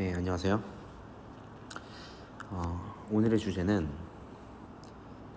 네, 안녕하세요. 어, 오늘의 주제는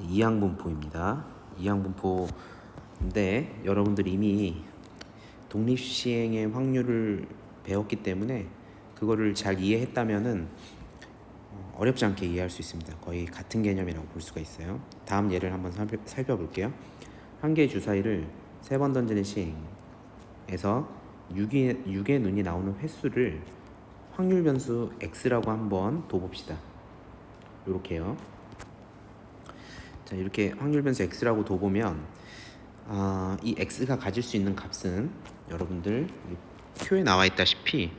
이항분포입니다. 이항분포인데 여러분들 이미 독립시행의 확률을 배웠기 때문에 그거를 잘 이해했다면은 어, 어렵지 않게 이해할 수 있습니다. 거의 같은 개념이라고 볼 수가 있어요. 다음 예를 한번 살펴, 살펴볼게요. 한 개의 주사위를 세 번 던지는 시행에서 6의, 6의 눈이 나오는 횟수를 확률 변수 x라고 한번 둬봅시다. 이렇게요. 자 이렇게 확률 변수 x라고 둬보면 아, 이 x가 가질 수 있는 값은 여러분들 이 표에 나와 있다시피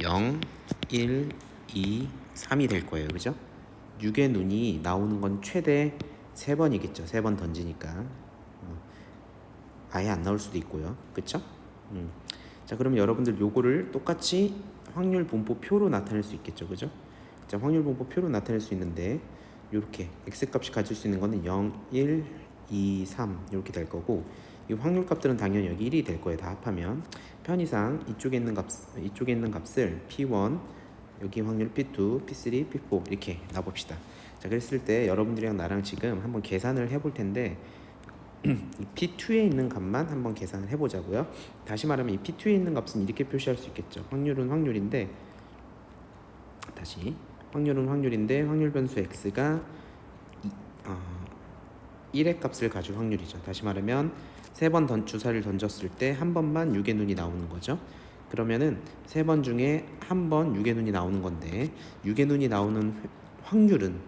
0, 1, 2, 3이 될 거예요. 그죠? 6의 눈이 나오는 건 최대 3번이겠죠. 3번 던지니까. 어, 아예 안 나올 수도 있고요. 그쵸? 음. 자, 그러면 여러분들 요거를 똑같이 확률 분포 표로 나타낼 수 있겠죠. 그죠? 자, 확률 분포 표로 나타낼 수 있는데 요렇게 x 값이 가질 수 있는 거는 0, 1, 2, 3 이렇게 될 거고 이 확률 값들은 당연히 여기 1이 될 거예요. 다 합하면 편의상 이쪽에 있는 값 이쪽에 있는 값을 p1 여기 확률 p2, p3, p4 이렇게 놔봅시다. 자, 그랬을 때 여러분들이랑 나랑 지금 한번 계산을 해볼 텐데 이 P2에 있는 값만 한번 계산을 해보자고요. 다시 말하면 이 P2에 있는 값은 이렇게 표시할 수 있겠죠. 확률은 확률인데 다시 확률은 확률인데 확률 변수 x가 이, 어, 1의 값을 가질 확률이죠. 다시 말하면 세 번 주사를 던졌을 때 한 번만 6의 눈이 나오는 거죠. 그러면은 세 번 중에 한 번 6의 눈이 나오는 건데 6의 눈이 나오는 확률은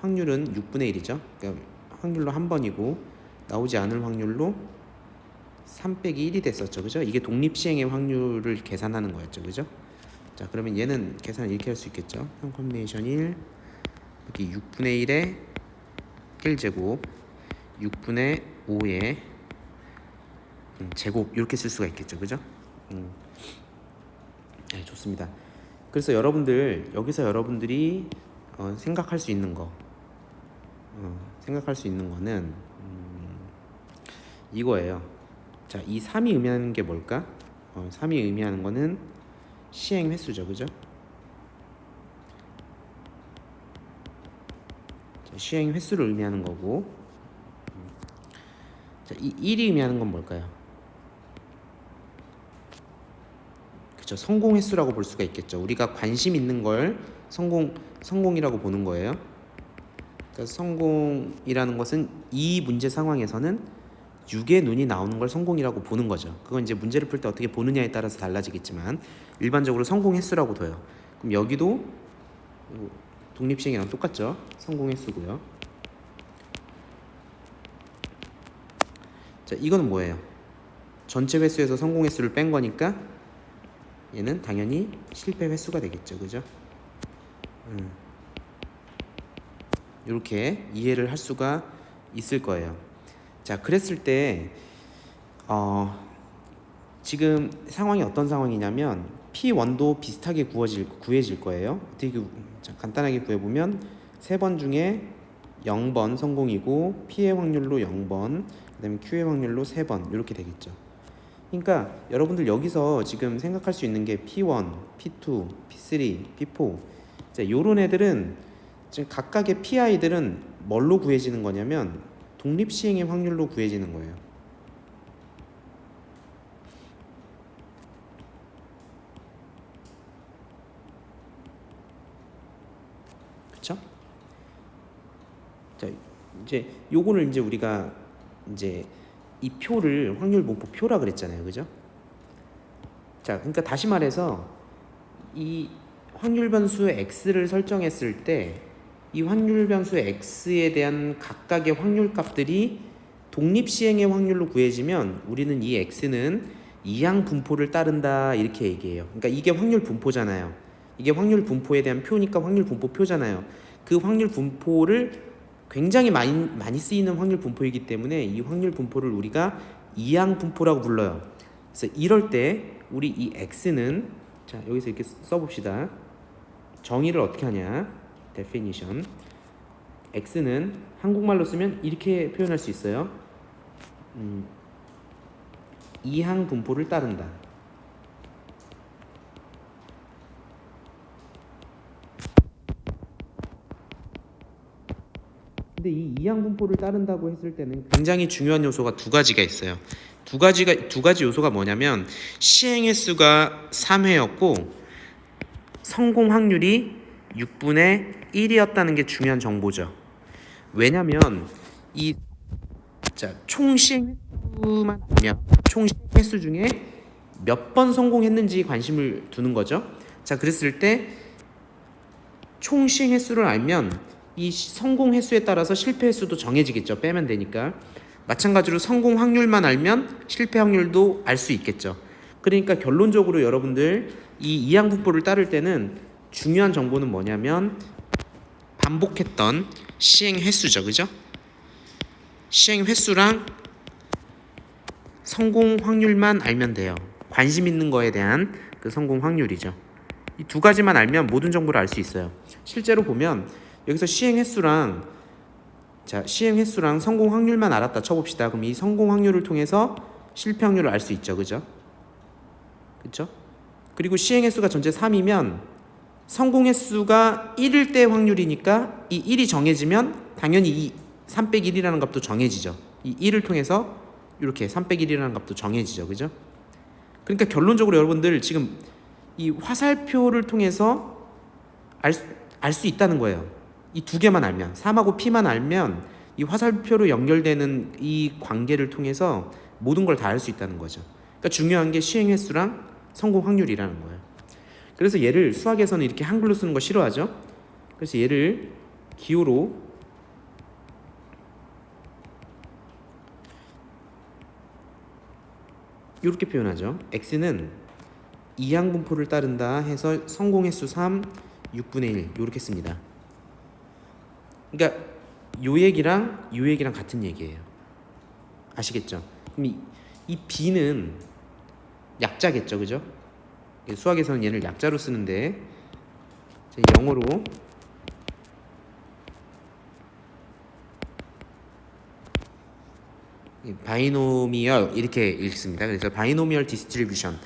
확률은 6분의 1이죠. 그러니까 확률로 한 번이고 나오지 않을 확률로 3 빼기 1이 됐었죠. 그죠? 이게 독립시행의 확률을 계산하는 거였죠. 그죠? 자, 그러면 얘는 계산 이렇게 할 수 있겠죠. 3 콤비네이션 1 여기 6분의 1에 1제곱 6분의 5에 음, 제곱 이렇게 쓸 수가 있겠죠. 그죠? 음. 네, 좋습니다. 그래서 여러분들 여기서 여러분들이 어, 생각할 수 있는 거 어, 생각할 수 있는 거는 음, 이거예요. 자, 이 3이 의미하는 게 뭘까? 어, 3이 의미하는 거는 시행 횟수죠, 그죠? 자, 시행 횟수를 의미하는 거고, 음. 자, 이 1이 의미하는 건 뭘까요? 그죠? 성공 횟수라고 볼 수가 있겠죠. 우리가 관심 있는 걸 성공 성공이라고 보는 거예요. 그러니까 성공이라는 것은 이 문제 상황에서는 6의 눈이 나오는 걸 성공이라고 보는 거죠. 그건 이제 문제를 풀 때 어떻게 보느냐에 따라서 달라지겠지만 일반적으로 성공 횟수라고 둬요. 그럼 여기도 독립시행이랑 똑같죠. 성공 횟수고요. 자, 이거는 뭐예요? 전체 횟수에서 성공 횟수를 뺀 거니까 얘는 당연히 실패 횟수가 되겠죠. 그죠? 음. 이렇게 이해를 할 수가 있을 거예요. 자, 그랬을 때 어, 지금 상황이 어떤 상황이냐면 P1도 비슷하게 구워질, 구해질 거예요. 어떻게 자, 간단하게 구해보면 세 번 중에 0번 성공이고 P의 확률로 0번, 그 다음에 Q의 확률로 3번 이렇게 되겠죠. 그러니까 여러분들 여기서 지금 생각할 수 있는 게 P1, P2, P3, P4 자, 요런 애들은 지금 각각의 PI들은 뭘로 구해지는 거냐면 독립 시행의 확률로 구해지는 거예요. 그렇죠? 자, 이제 요거를 이제 우리가 이제 이 표를 확률 분포 표라 그랬잖아요. 그죠? 자, 그러니까 다시 말해서 이 확률 변수 x를 설정했을 때 이 확률 변수 x에 대한 각각의 확률 값들이 독립 시행의 확률로 구해지면 우리는 이 x는 이항 분포를 따른다 이렇게 얘기해요. 그러니까 이게 확률 분포잖아요. 이게 확률 분포에 대한 표니까 확률 분포 표잖아요. 그 확률 분포를 굉장히 많이 많이 쓰이는 확률 분포이기 때문에 이 확률 분포를 우리가 이항 분포라고 불러요. 그래서 이럴 때 우리 이 x는 자 여기서 이렇게 써봅시다. 정의를 어떻게 하냐? definition. x는 한국말로 쓰면 이렇게 표현할 수 있어요. 음, 이항 분포를 따른다. 근데 이 이항 분포를 따른다고 했을 때는 굉장히 중요한 요소가 두 가지가 있어요. 두 가지가 두 가지 요소가 뭐냐면 시행 횟수가 3회였고 성공 확률이 6분의 1이었다는 게 중요한 정보죠. 왜냐면 이 자, 총 횟수만 보면 총 횟수 중에 몇 번 성공했는지 관심을 두는 거죠. 자, 그랬을 때 총 시행 횟수를 알면 이 시- 성공 횟수에 따라서 실패 횟수도 정해지겠죠. 빼면 되니까. 마찬가지로 성공 확률만 알면 실패 확률도 알 수 있겠죠. 그러니까 결론적으로 여러분들 이 이항 분포를 따를 때는 중요한 정보는 뭐냐면 반복했던 시행 횟수죠. 그죠? 시행 횟수랑 성공 확률만 알면 돼요. 관심 있는 거에 대한 그 성공 확률이죠. 이 두 가지만 알면 모든 정보를 알 수 있어요. 실제로 보면 여기서 시행 횟수랑 자 시행 횟수랑 성공 확률만 알았다 쳐봅시다. 그럼 이 성공 확률을 통해서 실패 확률을 알 수 있죠, 그죠? 그렇죠? 그리고 시행 횟수가 전체 3이면 성공 횟수가 1일 때 확률이니까 이 1이 정해지면 당연히 이 3 빼기 1이라는 값도 정해지죠. 이 1을 통해서 이렇게 3 빼기 1이라는 값도 정해지죠, 그죠? 그러니까 결론적으로 여러분들 지금 이 화살표를 통해서 알수 있다는 거예요. 이 두 개만 알면 3하고 P만 알면 이 화살표로 연결되는 이 관계를 통해서 모든 걸 다 알 수 있다는 거죠. 그러니까 중요한 게 시행 횟수랑 성공 확률이라는 거예요. 그래서 얘를 수학에서는 이렇게 한글로 쓰는 거 싫어하죠. 그래서 얘를 기호로 이렇게 표현하죠. x는 이항 분포를 따른다 해서 성공 횟수 3, 6분의 1 이렇게 씁니다. 그러니까 요 얘기랑 요 얘기랑 같은 얘기예요. 아시겠죠? 그럼 이, 이 b는 약자겠죠, 그죠? 수학에서는 얘를 약자로 쓰는데 영어로 이 바이노미얼 이렇게 읽습니다. 그래서 바이노미얼 디스트리뷰션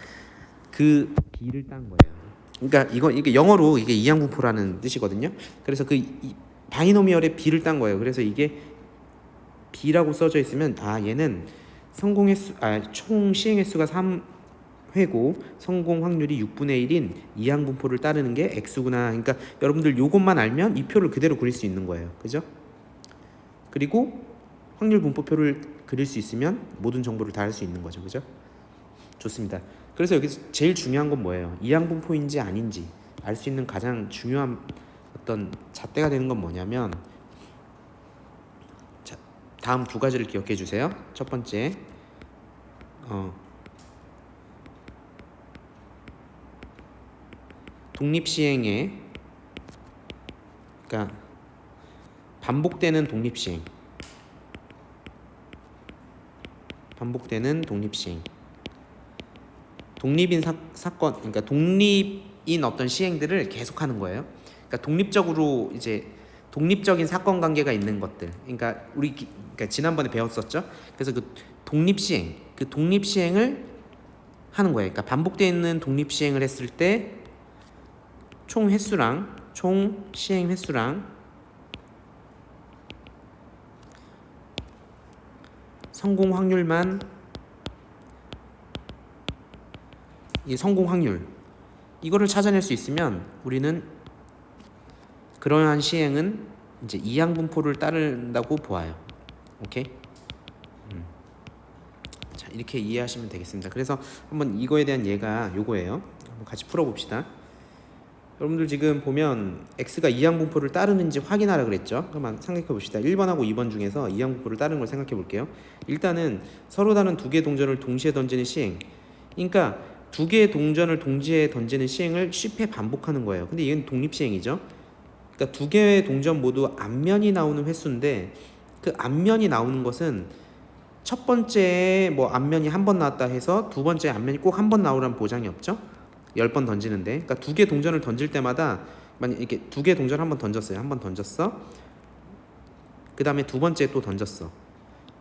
그 b를 딴 거예요. 그러니까 이거 이게 영어로 이게 이항분포라는 뜻이거든요. 그래서 그 이, 바이노미얼의 b를 딴 거예요. 그래서 이게 b라고 써져 있으면 아 얘는 성공 횟수 아 총 시행 횟수가 3 회고 성공 확률이 6분의 1인 이항 분포를 따르는 게 x구나. 그러니까 여러분들 요것만 알면 이 표를 그대로 그릴 수 있는 거예요. 그죠? 그리고 확률 분포표를 그릴 수 있으면 모든 정보를 다알수 있는 거죠. 그죠? 좋습니다. 그래서 여기서 제일 중요한 건 뭐예요? 이항 분포인지 아닌지 알 수 있는 가장 중요한 어떤 잣대가 되는 건 뭐냐면 자, 다음 두 가지를 기억해 주세요. 첫 번째, 어, 독립 시행에, 그러니까 반복되는 독립 시행, 반복되는 독립 시행, 독립인 사, 사건, 그러니까 독립인 어떤 시행들을 계속하는 거예요. 그러니까 독립적으로 이제 독립적인 사건 관계가 있는 것들. 그러니까 우리 기- 그러니까 지난번에 배웠었죠. 그래서 그 독립 시행, 그 독립 시행을 하는 거예요. 그러니까 반복되는 독립 시행을 했을 때 총 횟수랑 총 시행 횟수랑 성공 확률만 이 성공 확률 이거를 찾아낼 수 있으면 우리는 그러한 시행은 이제 이항 분포를 따른다고 보아요. 오케이? 음. 자 이렇게 이해하시면 되겠습니다. 그래서 한번 이거에 대한 예가 요거예요. 한번 같이 풀어봅시다. 여러분들 지금 보면 x가 이항 분포를 따르는지 확인하라 그랬죠. 그럼 생각해 봅시다. 1번하고 2번 중에서 이항 분포를 따르는 걸 생각해 볼게요. 일단은 서로 다른 두 개의 동전을 동시에 던지는 시행. 그러니까 두 개의 동전을 동시에 던지는 시행을 10회 반복하는 거예요. 근데 이건 독립 시행이죠. 그러니까 두 개의 동전 모두 앞면이 나오는 횟수인데 그 앞면이 나오는 것은 첫 번째 뭐 앞면이 한 번 나왔다 해서 두 번째 앞면이 꼭 한 번 나오라는 보장이 없죠. 열 번 던지는데, 그러니까 두 개 동전을 던질 때마다 만약 이렇게 두 개 동전 한 번 던졌어요. 한 번 던졌어. 그 다음에 두 번째 또 던졌어.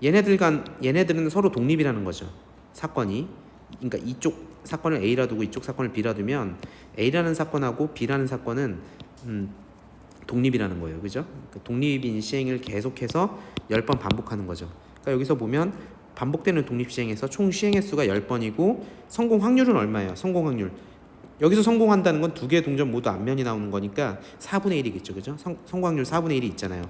얘네들 간 얘네들은 서로 독립이라는 거죠. 사건이. 그러니까 이쪽 사건을 A라 두고 이쪽 사건을 B라 두면 A라는 사건하고 B라는 사건은 음, 독립이라는 거예요. 그죠? 그 독립인 시행을 계속해서 10번 반복하는 거죠. 그러니까 여기서 보면 반복되는 독립 시행에서 총 시행 횟수가 10번이고 성공 확률은 얼마예요? 성공 확률. 여기서 성공한다는 건 두 개의 동전 모두 앞면이 나오는 거니까 4분의 1이겠죠. 그죠? 성, 성공 확률 4분의 1이 있잖아요.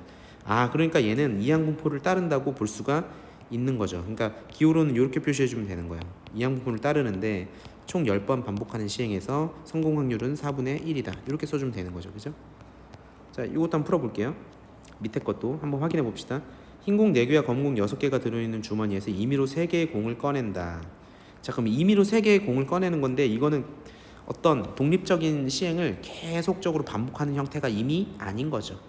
아, 그러니까 얘는 이항분포를 따른다고 볼 수가 있는 거죠. 그러니까 기호로는 이렇게 표시해 주면 되는 거예요. 이항분포를 따르는데 총 10번 반복하는 시행에서 성공 확률은 4분의 1이다. 이렇게 써 주면 되는 거죠. 그죠? 자, 이것도 한번 풀어 볼게요. 밑에 것도 한번 확인해 봅시다. 흰공 4개와 검은 공 6개가 들어있는 주머니에서 임의로 3개의 공을 꺼낸다. 자, 그럼 임의로 3개의 공을 꺼내는 건데 이거는 어떤 독립적인 시행을 계속적으로 반복하는 형태가 이미 아닌 거죠.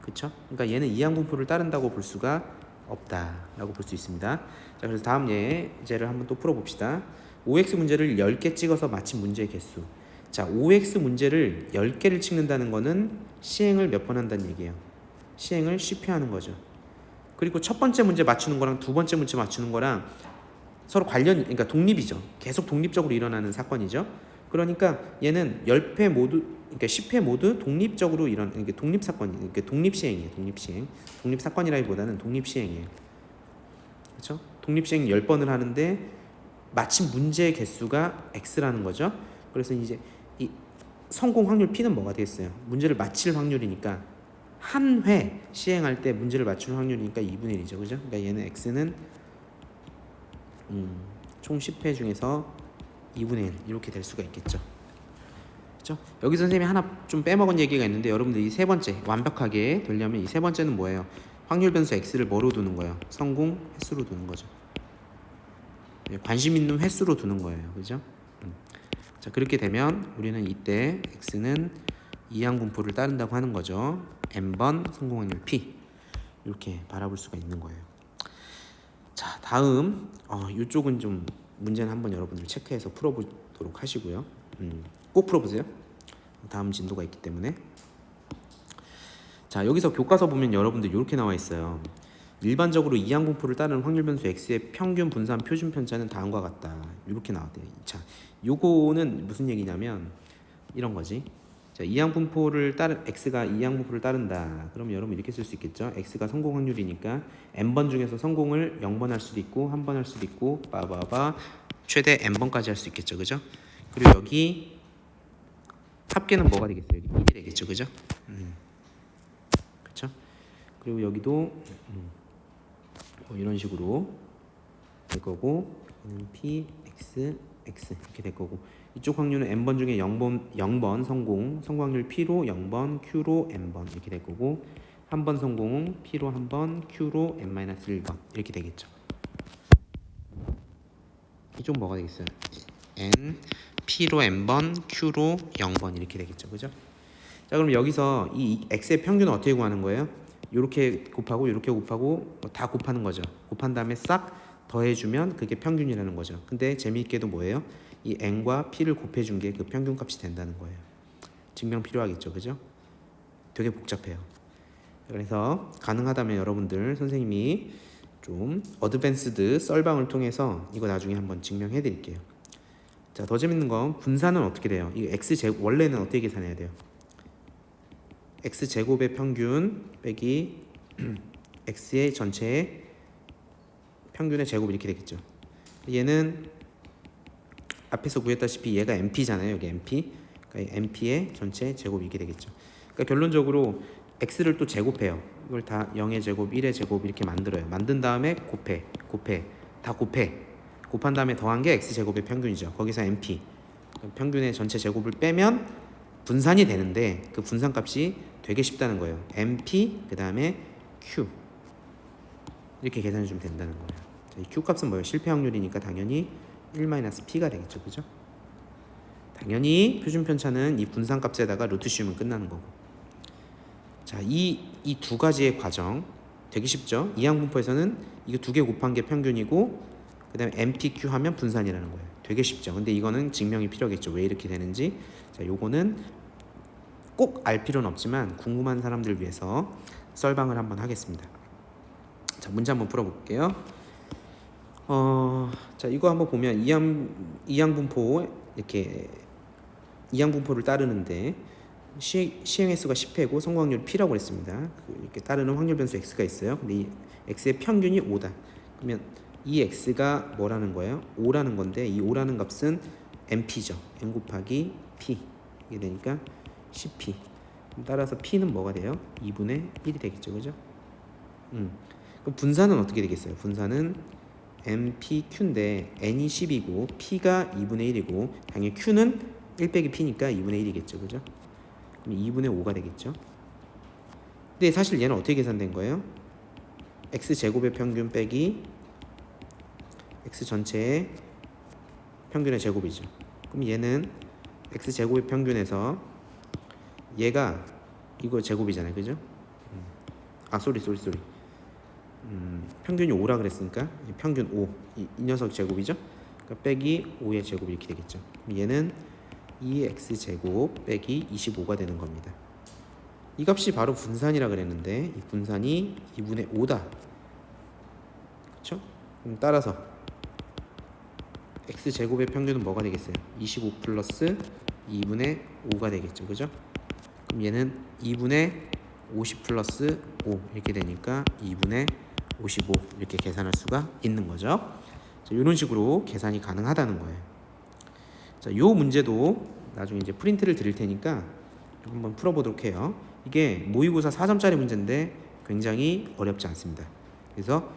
그렇죠? 그러니까 얘는 이항분포를 따른다고 볼 수가 없다라고 볼 수 있습니다. 자, 그래서 다음 예 예제를 한번 또 풀어 봅시다. OX 문제를 10개 찍어서 마친 문제의 개수. 자, OX 문제를 10개를 찍는다는 거는 시행을 몇 번 한다는 얘기예요. 시행을 쉽게 하는 거죠. 그리고 첫 번째 문제 맞추는 거랑 두 번째 문제 맞추는 거랑 서로 관련 그러니까 독립이죠. 계속 독립적으로 일어나는 사건이죠. 그러니까 얘는 10회 모두 그러니까 10회 모두 독립적으로 일어나 이게 독립 사건이 그러니까 독립 시행이에요. 독립 시행. 독립 사건이라기보다는 독립 시행이에요. 그렇죠? 독립 시행 10번을 하는데 마침 문제의 개수가 x라는 거죠. 그래서 이제 이 성공 확률 p는 뭐가 되겠어요? 문제를 맞힐 확률이니까 한 회 시행할 때 문제를 맞추는 확률이니까 2분의 1이죠. 그죠? 그러니까 얘는 x는 음, 총 10회 중에서 2분의 1 이렇게 될 수가 있겠죠. 그렇죠? 여기 선생님이 하나 좀 빼먹은 얘기가 있는데 여러분들 이 세 번째 완벽하게 되려면 이 세 번째는 뭐예요? 확률 변수 x를 뭐로 두는 거예요? 성공 횟수로 두는 거죠. 예, 관심 있는 횟수로 두는 거예요. 그죠? 음. 자, 그렇게 되면 우리는 이때 x는 이항 분포를 따른다고 하는 거죠. n번 성공 확률 p 이렇게 바라볼 수가 있는 거예요. 자, 다음 어, 이쪽은 좀 문제는 한번 여러분들 체크해서 풀어보도록 하시고요. 음, 꼭 풀어보세요. 다음 진도가 있기 때문에. 자, 여기서 교과서 보면 여러분들 이렇게 나와 있어요. 일반적으로 이항 분포를 따르는 확률 변수 x의 평균 분산 표준 편차는 다음과 같다. 이렇게 나왔대요. 자, 요거는 무슨 얘기냐면 이런 거지. 자, 이항 분포를 따르 x가 이항 분포를 따른다. 그럼 여러분 이렇게 쓸 수 있겠죠? x가 성공 확률이니까 n번 중에서 성공을 0번 할 수도 있고 한번할 수도 있고 빠바바 최대 n번까지 할 수 있겠죠. 그죠? 그리고 여기 합계는 뭐가 되겠어요? 여기 1이 되겠죠. 그죠? 음. 그렇죠? 그리고 여기도 음. 뭐 이런 식으로 될 거고 p x x 이렇게 될 거고 이쪽 확률은 n번 중에 0번 0번 성공 성공률 p로 0번 q로 n번 이렇게 될 거고 한 번 성공은 p로 한 번 q로 n-1번 이렇게 되겠죠. 이쪽 뭐가 되겠어요? n p로 n번 q로 0번 이렇게 되겠죠. 그죠? 자, 그럼 여기서 이 x의 평균은 어떻게 구하는 거예요? 이렇게 곱하고 이렇게 곱하고 뭐다 곱하는 거죠. 곱한 다음에 싹 더해주면 그게 평균이라는 거죠. 근데 재미있게도 뭐예요? 이 n과 p를 곱해준 게 그 평균 값이 된다는 거예요. 증명 필요하겠죠, 그죠? 되게 복잡해요. 그래서 가능하다면 여러분들 선생님이 좀 어드밴스드 썰방을 통해서 이거 나중에 한번 증명해 드릴게요. 자, 더 재밌는 건 분산은 어떻게 돼요? 이 x 제 원래는 어떻게 계산해야 돼요? x 제곱의 평균 빼기 x의 전체의 평균의 제곱 이렇게 되겠죠. 얘는 앞에서 구했다시피 얘가 MP잖아요. 여기 MP. 그러니까 MP의 전체 제곱 이렇게 되겠죠. 그러니까 결론적으로 x를 또 제곱해요. 이걸 다 0의 제곱, 1의 제곱 이렇게 만들어요. 만든 다음에 곱해, 곱해, 다 곱해. 곱한 다음에 더한 게 x 제곱의 평균이죠. 거기서 MP 평균의 전체 제곱을 빼면 분산이 되는데 그 분산 값이 되게 쉽다는 거예요. MP 그 다음에 Q 이렇게 계산해 주면 된다는 거예요. 자, 이 Q 값은 뭐예요? 실패 확률이니까 당연히 1-P가 되겠죠, 그죠? 당연히 표준 편차는 이 분산 값에다가 루트 씌우면 끝나는 거고. 자, 이 이 두 가지의 과정 되게 쉽죠? 이항 분포에서는 이거 두 개 곱한 게 평균이고 그다음에 MPQ 하면 분산이라는 거예요. 되게 쉽죠. 근데 이거는 증명이 필요하겠죠. 왜 이렇게 되는지. 자, 요거는 꼭 알 필요는 없지만 궁금한 사람들 위해서 썰방을 한번 하겠습니다. 자, 문제 한번 풀어 볼게요. 어, 자, 이거 한번 보면 이항 이항 분포 이렇게 이항 분포를 따르는데 시, 시행 횟수가 10회고 성공확률 P라고 그랬습니다. 그 이렇게 따르는 확률 변수 X가 있어요. 근데 이 X의 평균이 5다. 그러면 이 X가 뭐라는 거예요? 5라는 건데 이 5라는 값은 MP죠. M 곱하기 P 이게 되니까 10P. 따라서 P는 뭐가 돼요? 2분의 1이 되겠죠, 그죠? 음. 그럼 분산은 어떻게 되겠어요? 분산은 MPQ인데 N이 10이고 P가 2분의 1이고 당연히 Q는 1 빼기 P니까 2분의 1이겠죠, 그죠? 그럼 2분의 5가 되겠죠. 근데 사실 얘는 어떻게 계산된 거예요? x 제곱의 평균 빼기 x 전체의 평균의 제곱이죠. 그럼 얘는 x 제곱의 평균에서 얘가 이거 제곱이잖아요, 그죠? 음. 아, 쏘리, 쏘리, 쏘리. 음, 평균이 5라 그랬으니까 이 평균 5, 이, 이 녀석 제곱이죠? 그러니까 빼기 5의 제곱 이렇게 되겠죠. 얘는 2x 제곱 빼기 25가 되는 겁니다. 이 값이 바로 분산이라 그랬는데 이 분산이 2분의 5다. 그렇죠? 그럼 따라서 x 제곱의 평균은 뭐가 되겠어요? 25 플러스 2분의 5가 되겠죠. 그죠? 그럼 얘는 2분의 50 플러스 5 이렇게 되니까 2분의 55 이렇게 계산할 수가 있는 거죠. 자, 이런 식으로 계산이 가능하다는 거예요. 자, 요 문제도 나중에 이제 프린트를 드릴 테니까 한번 풀어보도록 해요. 이게 모의고사 4점짜리 문제인데 굉장히 어렵지 않습니다. 그래서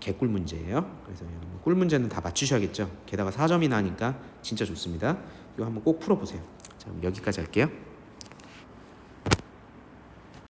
개꿀 문제예요. 그래서 여러분 꿀 문제는 다 맞추셔야겠죠. 게다가 4점이 나니까 진짜 좋습니다. 이거 한번 꼭 풀어보세요. 자, 여기까지 할게요.